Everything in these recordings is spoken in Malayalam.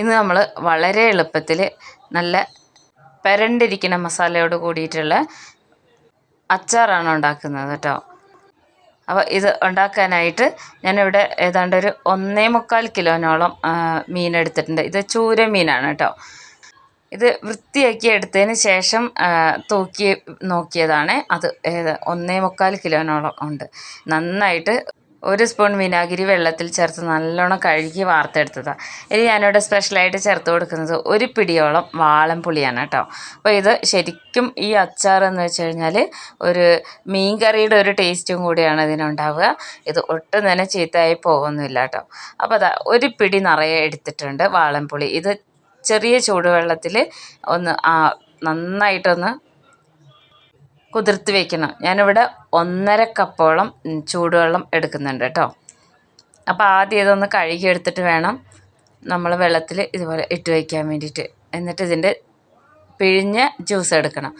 ഇന്ന് നമ്മൾ വളരെ എളുപ്പത്തിൽ നല്ല പെരണ്ടിരിക്കുന്ന മസാലയോട് കൂടിയിട്ടുള്ള അച്ചാറാണ് ഉണ്ടാക്കുന്നത് കേട്ടോ. അപ്പോൾ ഇത് ഉണ്ടാക്കാനായിട്ട് ഞാനിവിടെ ഏതാണ്ട് ഒരു ഒന്നേ മുക്കാൽ കിലോനോളം മീൻ എടുത്തിട്ടുണ്ട്. ഇത് ചൂര മീനാണ് കേട്ടോ. ഇത് വൃത്തിയാക്കി എടുത്തതിന് ശേഷം തൂക്കി നോക്കിയതാണ്. അത് ഏത് ഒന്നേ മുക്കാൽ കിലോനോളം ഉണ്ട്. നന്നായിട്ട് ഒരു സ്പൂൺ വിനാഗിരി വെള്ളത്തിൽ ചേർത്ത് നല്ലോണം കഴുകി വാർത്തെടുത്തതാണ് ഇനി ഞാനിവിടെ സ്പെഷ്യലായിട്ട് ചേർത്ത് കൊടുക്കുന്നത് ഒരു പിടിയോളം വാളം പുളിയാണ് കേട്ടോ. അപ്പോൾ ഇത് ശരിക്കും ഈ അച്ചാർ എന്ന് വെച്ച് കഴിഞ്ഞാൽ ഒരു മീൻ കറിയുടെ ഒരു ടേസ്റ്റും കൂടിയാണ് ഇതിനുണ്ടാവുക. ഇത് ഒട്ടും തന്നെ ചീത്തയായി പോകുന്നില്ല കേട്ടോ. അപ്പോൾ അതാ ഒരു പിടി നിറയെ എടുത്തിട്ടുണ്ട് വാളൻപുളി ഇത് ചെറിയ ചൂടുവെള്ളത്തിൽ ഒന്ന് നന്നായിട്ടൊന്ന് കുതിർത്ത് വെക്കണം. ഞാനിവിടെ ഒന്നര കപ്പോളം ചൂടുവെള്ളം എടുക്കുന്നുണ്ട് കേട്ടോ. അപ്പോൾ ആദ്യം ഇതൊന്ന് കഴുകി എടുത്തിട്ട് വേണം നമ്മൾ വെള്ളത്തിൽ ഇതുപോലെ ഇട്ട് വയ്ക്കാൻ വേണ്ടിയിട്ട്. എന്നിട്ട് ഇതിന്റെ പിഴിഞ്ഞ ജ്യൂസ് എടുക്കണം.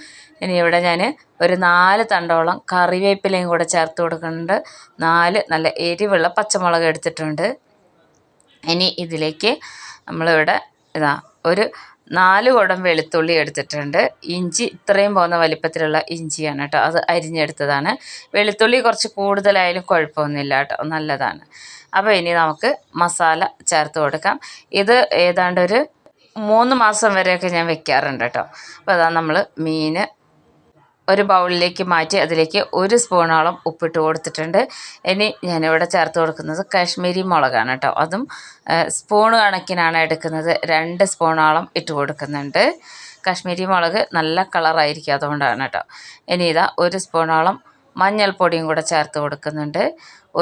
ഇനി ഇവിടെ ഞാൻ ഒരു നാല് തണ്ടോളം കറിവേപ്പിലയും കൂടെ ചേർത്ത് കൊടുക്കുന്നുണ്ട്. നാല് നല്ല എരിവുള്ള പച്ചമുളക് എടുത്തിട്ടുണ്ട്. ഇനി ഇതിലേക്ക് നമ്മളിവിടെ ഇതാ ഒരു നാല് കുടം വെളുത്തുള്ളി എടുത്തിട്ടുണ്ട്. ഇഞ്ചി ഇത്രയും പോകുന്ന വലിപ്പത്തിലുള്ള ഇഞ്ചിയാണ് കേട്ടോ. അത് അരിഞ്ഞെടുത്തതാണ്. വെളുത്തുള്ളി കുറച്ച് കൂടുതലായാലും കുഴപ്പമൊന്നുമില്ല കേട്ടോ. നല്ലതാണ്. അപ്പോൾ ഇനി നമുക്ക് മസാല ചേർത്ത് കൊടുക്കാം. ഇത് ഏതാണ്ട് ഒരു മൂന്ന് മാസം വരെയൊക്കെ ഞാൻ വെക്കാറുണ്ട് കേട്ടോ. അപ്പോൾ അതാ നമ്മൾ മീൻ ഒരു ബൗളിലേക്ക് മാറ്റി അതിലേക്ക് ഒരു സ്പൂണോളം ഉപ്പിട്ട് കൊടുത്തിട്ടുണ്ട്. ഇനി ഞാനിവിടെ ചേർത്ത് കൊടുക്കുന്നത് കാശ്മീരി മുളകാണ് കേട്ടോ. അതും സ്പൂൺ കണക്കിനാണ് എടുക്കുന്നത്. രണ്ട് സ്പൂണോളം ഇട്ട് കൊടുക്കുന്നുണ്ട്. കാശ്മീരി മുളക് നല്ല കളറായിരിക്കും അതുകൊണ്ടാണ് കേട്ടോ. ഇനി ഇതാ ഒരു സ്പൂണോളം മഞ്ഞൾപ്പൊടിയും കൂടെ ചേർത്ത് കൊടുക്കുന്നുണ്ട്.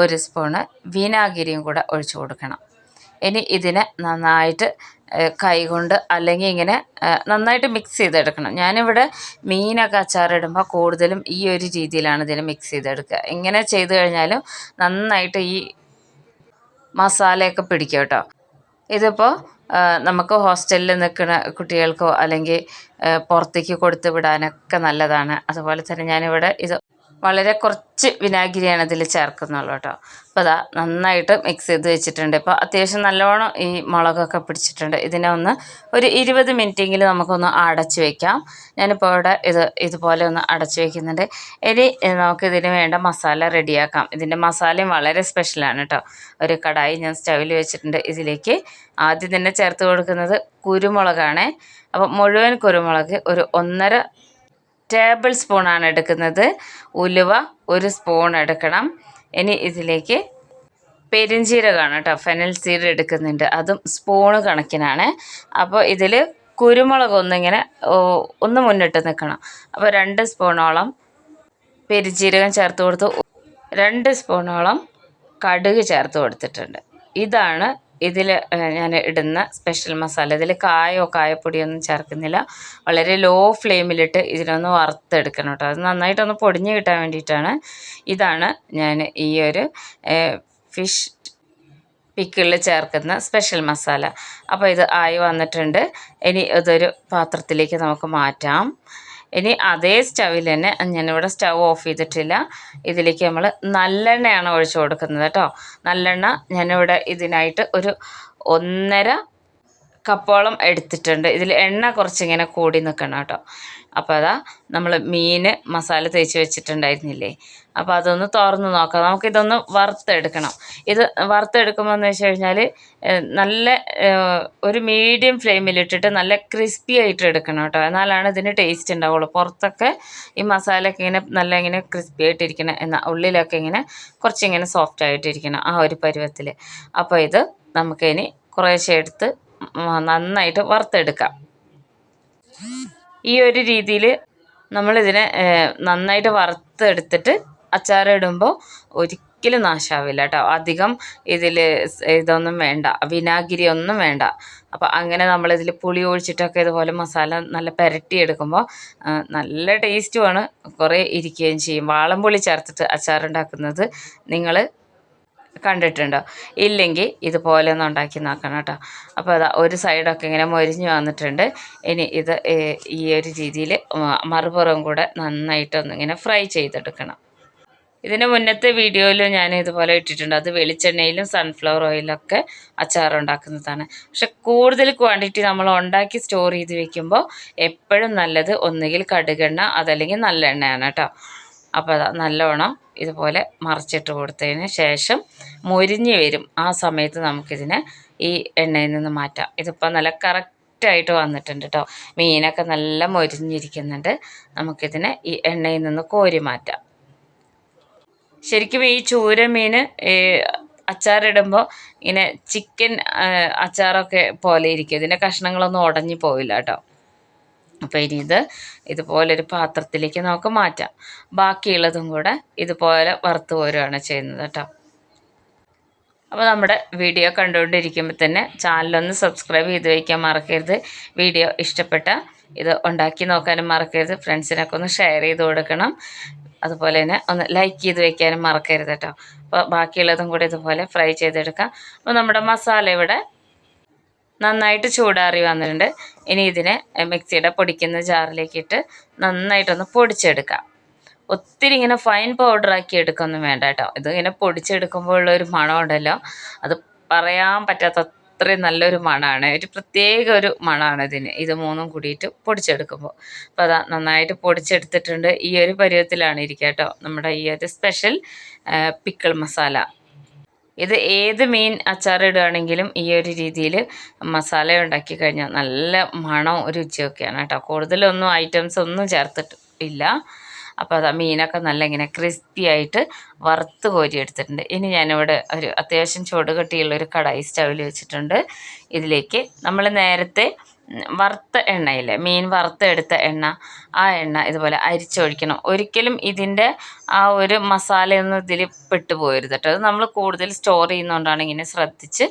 ഒരു സ്പൂണ് വിനാഗിരിയും കൂടെ ഒഴിച്ചു കൊടുക്കണം. ഇനി ഇതിനെ നന്നായിട്ട് കൈകൊണ്ട് അല്ലെങ്കിൽ ഇങ്ങനെ നന്നായിട്ട് മിക്സ് ചെയ്തെടുക്കണം. ഞാനിവിടെ മീനൊക്കെ അച്ചാറിടുമ്പോൾ കൂടുതലും ഈ ഒരു രീതിയിലാണ് ഇതിനെ മിക്സ് ചെയ്തെടുക്കുക. ഇങ്ങനെ ചെയ്ത് കഴിഞ്ഞാലും നന്നായിട്ട് ഈ മസാലയൊക്കെ പിടിക്കും കേട്ടോ. ഇതിപ്പോൾ നമുക്ക് ഹോസ്റ്റലിൽ നിൽക്കുന്ന കുട്ടികൾക്കോ അല്ലെങ്കിൽ പുറത്തേക്ക് കൊടുത്ത് വിടാനൊക്കെ നല്ലതാണ്. അതുപോലെ തന്നെ ഞാനിവിടെ ഇത് വളരെ കുറച്ച് വിനാഗിരിയാണ് ഇതിൽ ചേർക്കുന്നുള്ളൂ കേട്ടോ. അപ്പോൾ അതാ നന്നായിട്ട് മിക്സ് ചെയ്ത് വെച്ചിട്ടുണ്ട്. ഇപ്പോൾ അത്യാവശ്യം നല്ലോണം ഈ മുളകൊക്കെ പിടിച്ചിട്ടുണ്ട്. ഇതിനെ ഒന്ന് ഒരു ഇരുപത് മിനിറ്റെങ്കിലും നമുക്കൊന്ന് അടച്ച് വയ്ക്കാം ഞാനിപ്പോൾ ഇവിടെ ഇത് ഇതുപോലെ ഒന്ന് അടച്ച് വയ്ക്കുന്നുണ്ട് ഇനി നമുക്ക് ഇതിന് വേണ്ട മസാല റെഡിയാക്കാം. ഇതിന്റെ മസാലയും വളരെ സ്പെഷ്യലാണ് കേട്ടോ. ഒരു കടായി ഞാൻ സ്റ്റൗവിൽ വെച്ചിട്ടുണ്ട്. ഇതിലേക്ക് ആദ്യം തന്നെ ചേർത്ത് കൊടുക്കുന്നത് കുരുമുളകാണ്. അപ്പോൾ മുഴുവൻ കുരുമുളക് ഒരു ഒന്നര ടേബിൾ സ്പൂണാണ് എടുക്കുന്നത്. ഉലുവ ഒരു സ്പൂൺ എടുക്കണം. ഇനി ഇതിലേക്ക് പെരിഞ്ചീരകമാണ് കേട്ടോ ഫെനൽ സീഡ് എടുക്കുന്നുണ്ട്. അതും സ്പൂണ് കണക്കിനാണ്. അപ്പോൾ ഇതിൽ കുരുമുളക് ഒന്നിങ്ങനെ ഒന്ന് മുന്നിട്ട് നിൽക്കണം അപ്പോൾ രണ്ട് സ്പൂണോളം പെരിഞ്ചീരകം ചേർത്ത് കൊടുത്തു. രണ്ട് സ്പൂണോളം കടുക് ചേർത്ത് കൊടുത്തിട്ടുണ്ട്. ഇതാണ് ഇതിൽ ഞാൻ ഇടുന്ന സ്പെഷ്യൽ മസാല ഇതിൽ കായോ കായപ്പൊടിയൊന്നും ചേർക്കുന്നില്ല. വളരെ ലോ ഫ്ലെയിമിലിട്ട് ഇതിനൊന്ന് വറുത്തെടുക്കണം കേട്ടോ അത് നന്നായിട്ടൊന്ന് പൊടിഞ്ഞ് കിട്ടാൻ വേണ്ടിയിട്ടാണ് ഇതാണ് ഞാൻ ഈ ഒരു ഫിഷ് പിക്കിളിൽ ചേർക്കുന്ന സ്പെഷ്യൽ മസാല അപ്പോൾ ഇത് ആയി വന്നിട്ടുണ്ട്. ഇനി ഇതൊരു പാത്രത്തിലേക്ക് നമുക്ക് മാറ്റാം. ഇനി അതേ സ്റ്റവിൽ തന്നെ ഞാനിവിടെ സ്റ്റവ് ഓഫ് ചെയ്തിട്ടില്ല. ഇതിലേക്ക് നമ്മൾ നല്ലെണ്ണയാണ് ഒഴിച്ചു കൊടുക്കുന്നത് കേട്ടോ. നല്ലെണ്ണ ഞാനിവിടെ ഇതിനായിട്ട് ഒരു ഒന്നര കപ്പോളം എടുത്തിട്ടുണ്ട്. ഇതിൽ എണ്ണ കുറച്ചിങ്ങനെ കൂടി നിൽക്കണം കേട്ടോ. അപ്പോൾ അതാ നമ്മൾ മീൻ മസാല തേച്ച് വെച്ചിട്ടുണ്ടായിരുന്നില്ലേ? അപ്പോൾ അതൊന്ന് തുറന്ന് നോക്കാം. നമുക്കിതൊന്ന് വറുത്തെടുക്കണം. ഇത് വറുത്തെടുക്കുമ്പോൾ എന്ന് വെച്ച് കഴിഞ്ഞാൽ നല്ല ഒരു മീഡിയം ഫ്ലെയിമിലിട്ടിട്ട് നല്ല ക്രിസ്പി ആയിട്ട് എടുക്കണം കേട്ടോ. എന്നാലാണ് ഇതിന് ടേസ്റ്റ് ഉണ്ടാവുള്ളൂ. പുറത്തൊക്കെ ഈ മസാലയൊക്കെ ഇങ്ങനെ നല്ല ഇങ്ങനെ ക്രിസ്പി ആയിട്ടിരിക്കണം എന്നാൽ ഉള്ളിലൊക്കെ ഇങ്ങനെ കുറച്ചിങ്ങനെ സോഫ്റ്റ് ആയിട്ടിരിക്കണം ആ ഒരു പരുവത്തിൽ. അപ്പോൾ ഇത് നമുക്കിനി കുറേശ്ശെ എടുത്ത് നന്നായിട്ട് വറുത്തെടുക്കാം. ഈ ഒരു രീതിയിൽ നമ്മളിതിനെ നന്നായിട്ട് വറുത്തെടുത്തിട്ട് അച്ചാറിടുമ്പോൾ ഒരിക്കലും നാശാവില്ല കേട്ടോ അധികം ഇതിൽ ഇതൊന്നും വേണ്ട. വിനാഗിരി ഒന്നും വേണ്ട. അപ്പോൾ അങ്ങനെ നമ്മളിതിൽ പുളി ഒഴിച്ചിട്ടൊക്കെ ഇതുപോലെ മസാല നല്ല പുരട്ടിയെടുക്കുമ്പോൾ നല്ല ടേസ്റ്റുമാണ്. കുറേ ഇരിക്കുകയും ചെയ്യും. വാളംപുളി ചേർത്തിട്ട് അച്ചാറുണ്ടാക്കുന്നത് നിങ്ങൾ കണ്ടിട്ടുണ്ടോ. ഇല്ലെങ്കിൽ ഇതുപോലെ ഒന്ന് ഉണ്ടാക്കി നോക്കണം കേട്ടോ. അപ്പോൾ അതാ ഒരു സൈഡൊക്കെ ഇങ്ങനെ മൊരിഞ്ഞ് വന്നിട്ടുണ്ട്. ഇനി ഇത് ഈ ഒരു രീതിയിൽ മറുപുറം കൂടെ നന്നായിട്ടൊന്നിങ്ങനെ ഫ്രൈ ചെയ്തെടുക്കണം. ഇതിന് മുന്നത്തെ വീഡിയോയിലും ഞാൻ ഇതുപോലെ ഇട്ടിട്ടുണ്ട്. അത് വെളിച്ചെണ്ണയിലും സൺഫ്ലവർ ഓയിലൊക്കെ അച്ചാർ ഉണ്ടാക്കുന്നതാണ്. പക്ഷെ കൂടുതൽ ക്വാണ്ടിറ്റി നമ്മൾ ഉണ്ടാക്കി സ്റ്റോർ ചെയ്ത് വെക്കുമ്പോൾ എപ്പോഴും നല്ലത് ഒന്നുകിൽ കടുകെണ്ണ അതല്ലെങ്കിൽ നല്ല എണ്ണയാണ് കേട്ടോ. അപ്പോൾ അതാ നല്ലോണം ഇതുപോലെ മറിച്ചിട്ട് കൊടുത്തതിന് ശേഷം മൊരിഞ്ഞ് വരും. ആ സമയത്ത് നമുക്കിതിനെ ഈ എണ്ണയിൽ നിന്ന് മാറ്റാം. ഇതിപ്പോൾ നല്ല കറക്റ്റായിട്ട് വന്നിട്ടുണ്ട് കേട്ടോ മീനൊക്കെ നല്ല മൊരിഞ്ഞിരിക്കുന്നുണ്ട്. നമുക്കിതിനെ ഈ എണ്ണയിൽ നിന്ന് കോരി മാറ്റാം. ശരിക്കും ഈ ചൂര മീൻ അച്ചാറിടുമ്പോൾ ഇങ്ങനെ ചിക്കൻ അച്ചാറൊക്കെ പോലെ ഇരിക്കും. ഇതിന്റെ കഷ്ണങ്ങളൊന്നും ഉടഞ്ഞു പോവില്ല കേട്ടോ അപ്പോൾ ഇനി ഇത് ഇതുപോലൊരു പാത്രത്തിലേക്ക് നമുക്ക് മാറ്റാം. ബാക്കിയുള്ളതും കൂടെ ഇതുപോലെ വറുത്ത് പോരുകയാണ് ചെയ്യുന്നത് കേട്ടോ. അപ്പോൾ നമ്മുടെ വീഡിയോ കണ്ടുകൊണ്ടിരിക്കുമ്പോൾ തന്നെ ചാനലൊന്ന് സബ്സ്ക്രൈബ് ചെയ്ത് വയ്ക്കാൻ മറക്കരുത്. വീഡിയോ ഇഷ്ടപ്പെട്ട ഇത് ഉണ്ടാക്കി നോക്കാനും മറക്കരുത്. ഫ്രണ്ട്സിനൊക്കെ ഒന്ന് ഷെയർ ചെയ്ത് കൊടുക്കണം. അതുപോലെ തന്നെ ഒന്ന് ലൈക്ക് ചെയ്ത് വയ്ക്കാനും മറക്കരുത് കേട്ടോ. അപ്പോൾ ബാക്കിയുള്ളതും കൂടി ഇതുപോലെ ഫ്രൈ ചെയ്തെടുക്കാം. അപ്പോൾ നമ്മുടെ മസാല ഇവിടെ നന്നായിട്ട് ചൂടാറി വന്നിട്ടുണ്ട്. ഇനി ഇതിനെ മിക്സിയുടെ പൊടിക്കുന്ന ജാറിലേക്ക് ഇട്ട് നന്നായിട്ടൊന്ന് പൊടിച്ചെടുക്കാം. ഒത്തിരി ഇങ്ങനെ ഫൈൻ പൗഡറാക്കി എടുക്കൊന്നും വേണ്ട കേട്ടോ. ഇത് ഇങ്ങനെ പൊടിച്ചെടുക്കുമ്പോഴുള്ള ഒരു മണമുണ്ടല്ലോ. അത് പറയാൻ പറ്റാത്ത അത്രയും നല്ലൊരു മണമാണ് ഒരു പ്രത്യേക ഒരു മണമാണ് ഇതിന്. ഇത് മൂന്നും കൂടിയിട്ട് പൊടിച്ചെടുക്കുമ്പോൾ. അപ്പോൾ അതാ നന്നായിട്ട് പൊടിച്ചെടുത്തിട്ടുണ്ട്. ഈ ഒരു പരുവത്തിലാണ് ഇരിക്കുക കേട്ടോ. നമ്മുടെ ഈ ഒരു സ്പെഷ്യൽ പിക്കിൾ മസാല ഇത് ഏത് മീൻ അച്ചാറിടുകയാണെങ്കിലും ഈ ഒരു രീതിയിൽ മസാല ഉണ്ടാക്കി കഴിഞ്ഞാൽ നല്ല മണവും രുചിയൊക്കെയാണ് കേട്ടോ. കൂടുതലൊന്നും ഐറ്റംസ് ഒന്നും ചേർത്തിട്ട് ഇല്ല അപ്പോൾ അത് മീനൊക്കെ നല്ല ഇങ്ങനെ ക്രിസ്പി ആയിട്ട് വറുത്ത് കോരി എടുത്തിട്ടുണ്ട്. ഇനി ഞാനിവിടെ ഒരു അത്യാവശ്യം ചുവട് ഒരു കടായി സ്റ്റവിൽ വെച്ചിട്ടുണ്ട്. ഇതിലേക്ക് നമ്മൾ നേരത്തെ വറുത്ത എണ്ണയില്ലേ? മീൻ വറുത്തെടുത്ത എണ്ണ ആ എണ്ണ ഇതുപോലെ അരിച്ചൊഴിക്കണം. ഒരിക്കലും ഇതിന്റെ ആ ഒരു മസാലയൊന്നും ഇതിൽ പെട്ടു പോകരുത് കേട്ടോ. അത് നമ്മൾ കൂടുതൽ സ്റ്റോർ ചെയ്യുന്നതുകൊണ്ടാണ് ഇങ്ങനെ ശ്രദ്ധിച്ച്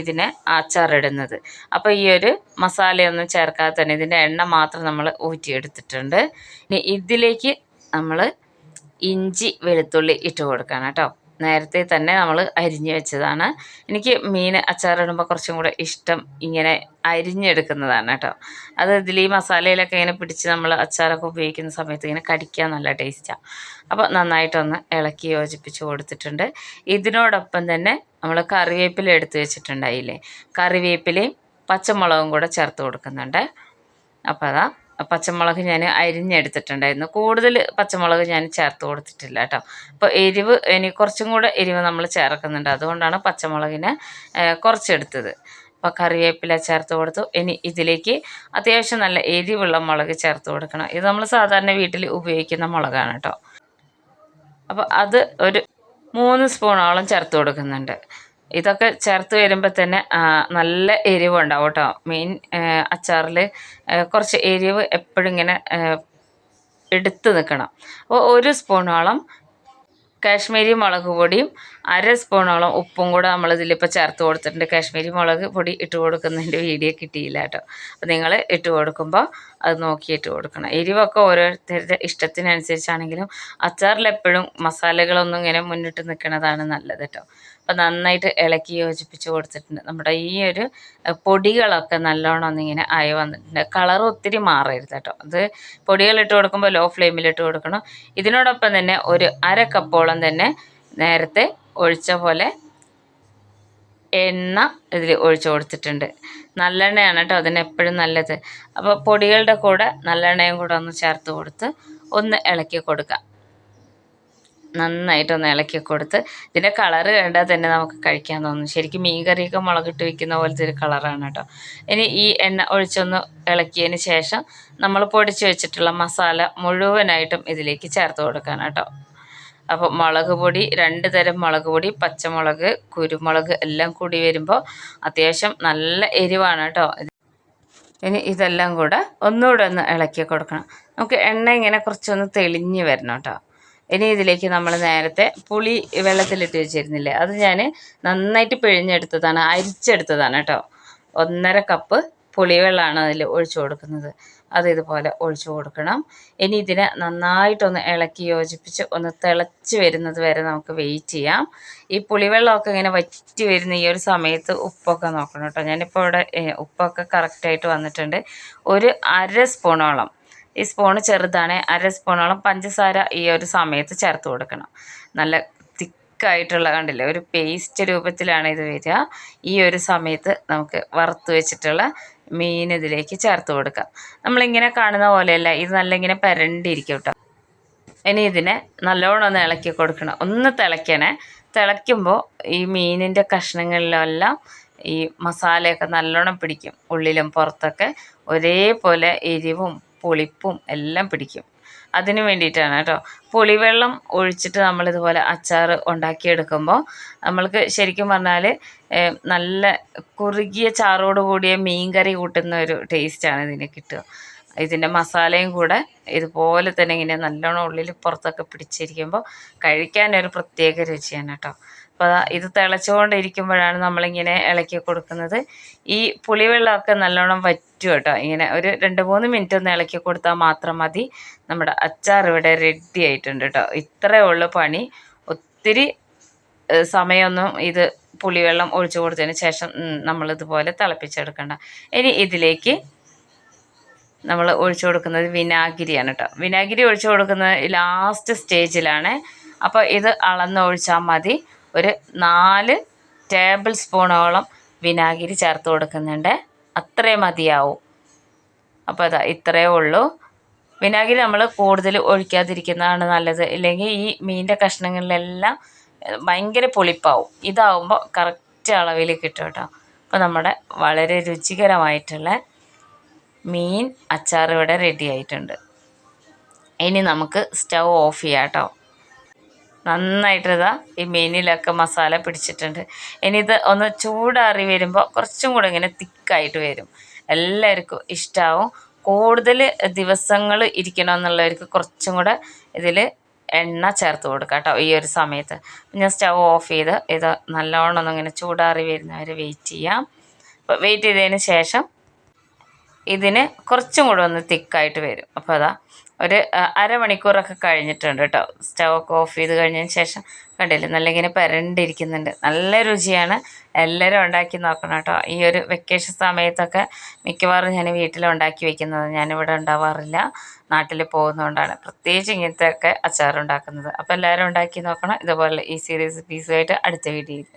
ഇതിനെ അച്ചാറിടുന്നത്. അപ്പോൾ ഈ ഒരു മസാലയൊന്നും ചേർക്കാതെ തന്നെ ഇതിന്റെ എണ്ണ മാത്രം നമ്മൾ ഊറ്റിയെടുത്തിട്ടുണ്ട്. ഇനി ഇതിലേക്ക് നമ്മൾ ഇഞ്ചി വെളുത്തുള്ളി ഇട്ട് കൊടുക്കണം കേട്ടോ. നേരത്തെ തന്നെ നമ്മൾ അരിഞ്ഞു വെച്ചതാണ്. എനിക്ക് മീൻ അച്ചാറിടുമ്പോൾ കുറച്ചും കൂടെ ഇഷ്ടം ഇങ്ങനെ അരിഞ്ഞെടുക്കുന്നതാണ് കേട്ടോ. അത് ഇതിൽ ഈ മസാലയിലൊക്കെ ഇങ്ങനെ പിടിച്ച് നമ്മൾ അച്ചാറൊക്കെ ഉപയോഗിക്കുന്ന സമയത്ത് ഇങ്ങനെ കടിക്കാൻ നല്ല ടേസ്റ്റാണ് അപ്പോൾ നന്നായിട്ടൊന്ന് ഇളക്കി യോജിപ്പിച്ച് കൊടുത്തിട്ടുണ്ട്. ഇതിനോടൊപ്പം തന്നെ നമ്മൾ കറിവേപ്പില എടുത്ത് വെച്ചിട്ടുണ്ടായില്ലേ? കറിവേപ്പിലയും പച്ചമുളകും കൂടെ ചേർത്ത് കൊടുക്കുന്നുണ്ട്. അപ്പോൾ അതാ പച്ചമുളക് ഞാൻ അരിഞ്ഞെടുത്തിട്ടുണ്ടായിരുന്നു. കൂടുതൽ പച്ചമുളക് ഞാൻ ചേർത്ത് കൊടുത്തിട്ടില്ല കേട്ടോ. അപ്പോൾ എരിവ് ഇനി കുറച്ചും കൂടെ എരിവ് നമ്മൾ ചേർക്കുന്നുണ്ട്. അതുകൊണ്ടാണ് പച്ചമുളകിനെ കുറച്ചെടുത്തത്. അപ്പോൾ കറിവേപ്പില ചേർത്ത് കൊടുത്തു. ഇനി ഇതിലേക്ക് അത്യാവശ്യം നല്ല എരിവുള്ള മുളക് ചേർത്ത് കൊടുക്കണം. ഇത് നമ്മൾ സാധാരണ വീട്ടിൽ ഉപയോഗിക്കുന്ന മുളകാണ് കേട്ടോ. അപ്പോൾ അത് ഒരു മൂന്ന് സ്പൂണോളം ചേർത്ത് കൊടുക്കുന്നുണ്ട്. ഇതൊക്കെ ചേർത്ത് വരുമ്പോൾ തന്നെ നല്ല എരിവ് ഉണ്ടാവും കേട്ടോ മെയിൻ അച്ചാറിൽ കുറച്ച് എരിവ് എപ്പോഴും ഇങ്ങനെ എടുത്ത് നിൽക്കണം അപ്പോൾ ഒരു സ്പൂണോളം കാശ്മീരി മുളക് പൊടിയും അര സ്പൂണോളം ഉപ്പും കൂടെ നമ്മൾ ഇതിലിപ്പോൾ ചേർത്ത് കൊടുത്തിട്ടുണ്ട്. കാശ്മീരി മുളക് പൊടി ഇട്ട് കൊടുക്കുന്നതിന്റെ വീഡിയോ കിട്ടിയില്ല കേട്ടോ അപ്പോൾ നിങ്ങൾ ഇട്ട് കൊടുക്കുമ്പോൾ അത് നോക്കി ഇട്ട് കൊടുക്കണം. എരിവൊക്കെ ഓരോരുത്തരുടെ ഇഷ്ടത്തിനനുസരിച്ചാണെങ്കിലും അച്ചാറിലെപ്പോഴും മസാലകളൊന്നും ഇങ്ങനെ മുന്നിട്ട് നിൽക്കുന്നതാണ് നല്ലത് കേട്ടോ അപ്പോൾ നന്നായിട്ട് ഇളക്കി യോജിപ്പിച്ച് കൊടുത്തിട്ടുണ്ട്. നമ്മുടെ ഈ ഒരു പൊടികളൊക്കെ നല്ലോണം ഒന്നിങ്ങനെ ആയി വന്നിട്ടുണ്ട്. കളർ ഒത്തിരി മാറരുത് കേട്ടോ. അത് പൊടികളിട്ട് കൊടുക്കുമ്പോൾ ലോ ഫ്ലെയിമിലിട്ട് കൊടുക്കണം. ഇതിനോടൊപ്പം തന്നെ ഒരു അര കപ്പോളം തന്നെ നേരത്തെ ഒഴിച്ച പോലെ എണ്ണ ഇതിൽ ഒഴിച്ചു കൊടുത്തിട്ടുണ്ട്. നല്ലെണ്ണയാണ് കേട്ടോ അതിന് എപ്പോഴും നല്ലത്. അപ്പോൾ പൊടികളുടെ കൂടെ നല്ലെണ്ണയും കൂടെ ഒന്ന് ചേർത്ത് കൊടുത്ത് ഒന്ന് ഇളക്കി കൊടുക്കാം. നന്നായിട്ടൊന്ന് ഇളക്കി കൊടുത്ത് ഇതിന്റെ കളറ് കണ്ടാൽ തന്നെ നമുക്ക് കഴിക്കാൻ തോന്നും. ശരിക്കും മീൻ കറിയൊക്കെ മുളകിട്ട് വെക്കുന്ന പോലത്തെ ഒരു കളറാണ് കേട്ടോ. ഇനി ഈ എണ്ണ ഒഴിച്ചൊന്ന് ഇളക്കിയതിന് ശേഷം നമ്മൾ പൊടിച്ച് വെച്ചിട്ടുള്ള മസാല മുഴുവനായിട്ടും ഇതിലേക്ക് ചേർത്ത് കൊടുക്കാൻ കേട്ടോ. അപ്പോൾ മുളക് പൊടി രണ്ട് തരം മുളക് പൊടി പച്ചമുളക് കുരുമുളക് എല്ലാം കൂടി വരുമ്പോൾ അത്യാവശ്യം നല്ല എരിവാണ് കേട്ടോ. ഇനി ഇതെല്ലാം കൂടെ ഒന്നുകൂടെ ഒന്ന് ഇളക്കി കൊടുക്കണം. നമുക്ക് എണ്ണ ഇങ്ങനെ കുറച്ചൊന്ന് തെളിഞ്ഞ് വരണം കേട്ടോ. ഇനി ഇതിലേക്ക് നമ്മൾ നേരത്തെ പുളി വെള്ളത്തിലിട്ട് വെച്ചിരുന്നില്ലേ അത് ഞാൻ നന്നായിട്ട് പിഴിഞ്ഞെടുത്തതാണ് അരിച്ചെടുത്തതാണ് കേട്ടോ. ഒന്നര കപ്പ് പുളിവെള്ളമാണ് അതിൽ ഒഴിച്ചു കൊടുക്കുന്നത്. അത് ഇതുപോലെ ഒഴിച്ചു കൊടുക്കണം. ഇനി ഇതിനെ നന്നായിട്ടൊന്ന് ഇളക്കി യോജിപ്പിച്ച് ഒന്ന് തിളച്ച് വരുന്നത് വരെ നമുക്ക് വെയിറ്റ് ചെയ്യാം. ഈ പുളിവെള്ളമൊക്കെ ഇങ്ങനെ വറ്റി വരുന്ന ഈ ഒരു സമയത്ത് ഉപ്പൊക്കെ നോക്കണം കേട്ടോ. ഞാനിപ്പോൾ ഇവിടെ ഉപ്പൊക്കെ കറക്റ്റായിട്ട് വന്നിട്ടുണ്ട്. ഒരു അര സ്പൂണോളം ഈ സ്പൂണ് ചെറുതാണ് അര സ്പൂണോളം പഞ്ചസാര ഈ ഒരു സമയത്ത് ചേർത്ത് കൊടുക്കണം. നല്ല തിക്കായിട്ടുള്ള കണ്ടില്ലേ ഒരു പേസ്റ്റ് രൂപത്തിലാണ് ഇത് വരിക. ഈ ഒരു സമയത്ത് നമുക്ക് വറുത്ത് വെച്ചിട്ടുള്ള മീൻ ഇതിലേക്ക് ചേർത്ത് കൊടുക്കാം. നമ്മളിങ്ങനെ കാണുന്ന പോലെയല്ല ഇത് നല്ല ഇങ്ങനെ പരണ്ടിരിക്കും കേട്ടോ ഇനി ഇതിനെ നല്ലോണം ഒന്ന് ഇളക്കി കൊടുക്കണം. ഒന്ന് തിളയ്ക്കണേ. തിളയ്ക്കുമ്പോൾ ഈ മീനിന്റെ കഷ്ണങ്ങളിലെല്ലാം ഈ മസാലയൊക്കെ നല്ലോണം പിടിക്കും. ഉള്ളിലും പുറത്തൊക്കെ ഒരേപോലെ എരിവും പുളിപ്പും എല്ലാം പിടിക്കും. അതിന് വേണ്ടിയിട്ടാണ് കേട്ടോ. പുളിവെള്ളം ഒഴിച്ചിട്ട് നമ്മളിതുപോലെ അച്ചാർ ഉണ്ടാക്കിയെടുക്കുമ്പോൾ നമ്മൾക്ക് ശരിക്കും പറഞ്ഞാൽ നല്ല കുറുകിയ ചാറോട് കൂടിയ മീൻ കറി കൂട്ടുന്ന ഒരു ടേസ്റ്റാണ് ഇതിന് കിട്ടുക. ഇതിന്റെ മസാലയും കൂടെ ഇതുപോലെ തന്നെ ഇങ്ങനെ നല്ലോണം ഉള്ളിൽ പുറത്തൊക്കെ പിടിച്ചിരിക്കുമ്പോൾ കഴിക്കാനൊരു പ്രത്യേക രുചിയാണ് കേട്ടോ. അപ്പോൾ ഇത് തിളച്ചുകൊണ്ടിരിക്കുമ്പോഴാണ് നമ്മളിങ്ങനെ ഇളക്കി കൊടുക്കുന്നത്. ഈ പുളിവെള്ളമൊക്കെ നല്ലോണം വറ്റും കേട്ടോ. ഇങ്ങനെ ഒരു രണ്ട് മൂന്ന് മിനിറ്റ് ഒന്ന് ഇളക്കി കൊടുത്താൽ മാത്രം മതി. നമ്മുടെ അച്ചാർ ഇവിടെ റെഡി ആയിട്ടുണ്ട് കേട്ടോ. ഇത്രയേ ഉള്ളൂ പണി. ഒത്തിരി സമയമൊന്നും ഇത് പുളിവെള്ളം ഒഴിച്ചു കൊടുത്തതിന് ശേഷം നമ്മളിതുപോലെ തിളപ്പിച്ചെടുക്കണ്ട. ഇനി ഇതിലേക്ക് നമ്മൾ ഒഴിച്ചു കൊടുക്കുന്നത് വിനാഗിരിയാണ് കേട്ടോ. വിനാഗിരി ഒഴിച്ചു കൊടുക്കുന്നത് ലാസ്റ്റ് സ്റ്റേജിലാണ് അപ്പോൾ ഇത് അളന്നൊഴിച്ചാൽ മതി. ഒരു നാല് ടേബിൾ സ്പൂണോളം വിനാഗിരി ചേർത്ത് കൊടുക്കുന്നുണ്ട്. അത്രയും മതിയാവും. അപ്പോൾ അതാ ഇത്രയേ ഉള്ളൂ. വിനാഗിരി നമ്മൾ കൂടുതൽ ഒഴിക്കാതിരിക്കുന്നതാണ് നല്ലത്. ഇല്ലെങ്കിൽ ഈ മീനിന്റെ കഷ്ണങ്ങളിലെല്ലാം ഭയങ്കര പുളിപ്പാവും. ഇതാവുമ്പോൾ കറക്റ്റ് അളവിൽ കിട്ടും കേട്ടോ. അപ്പോൾ നമ്മുടെ വളരെ രുചികരമായിട്ടുള്ള മീൻ അച്ചാർ ഇവിടെ റെഡി ആയിട്ടുണ്ട്. ഇനി നമുക്ക് സ്റ്റൗ ഓഫ് ചെയ്യാം കേട്ടോ. നന്നായിട്ട് ഇതാ ഈ മീനിലൊക്കെ മസാല പിടിച്ചിട്ടുണ്ട്. ഇനി ഇത് ഒന്ന് ചൂടാറി വരുമ്പോൾ കുറച്ചും കൂടെ ഇങ്ങനെ തിക്കായിട്ട് വരും. എല്ലാവർക്കും ഇഷ്ടമാവും കൂടുതൽ ദിവസങ്ങൾ ഇരിക്കണമെന്നുള്ളവർക്ക് കുറച്ചും കൂടെ ഇതിൽ എണ്ണ ചേർത്ത് കൊടുക്കാം കേട്ടോ ഈ ഒരു സമയത്ത്. ഞാൻ സ്റ്റവ് ഓഫ് ചെയ്ത് ഇത് നല്ലോണം ഒന്നിങ്ങനെ ചൂടാറി വരുന്നവരെ വെയിറ്റ് ചെയ്യാം. അപ്പോൾ വെയിറ്റ് ചെയ്തതിന് ശേഷം ഇതിന് കുറച്ചും കൂടെ ഒന്ന് തിക്കായിട്ട് വരും. അപ്പോൾ അതാ ഒരു അരമണിക്കൂറൊക്കെ കഴിഞ്ഞിട്ടുണ്ട് കേട്ടോ. സ്റ്റവ് ഒക്കെ ഓഫ് ചെയ്ത് കഴിഞ്ഞതിന് ശേഷം കണ്ടില്ലേ നല്ല ഇങ്ങനെ പരണ്ടിരിക്കുന്നുണ്ട്. നല്ല രുചിയാണ്. എല്ലാവരും ഉണ്ടാക്കി നോക്കണം കേട്ടോ. ഈ ഒരു വെക്കേഷൻ സമയത്തൊക്കെ മിക്കവാറും ഞാൻ വീട്ടിൽ ഉണ്ടാക്കി വെക്കുന്നത് ഞാനിവിടെ ഉണ്ടാവാറില്ല. നാട്ടിൽ പോകുന്നതുകൊണ്ടാണ് പ്രത്യേകിച്ച് ഇങ്ങനത്തെ ഒക്കെ അച്ചാറുണ്ടാക്കുന്നത്. അപ്പോൾ എല്ലാവരും ഉണ്ടാക്കി നോക്കണം. ഇതുപോലെ ഈ സീരീസ് പീസുമായിട്ട് അടുത്ത വീഡിയോയിൽ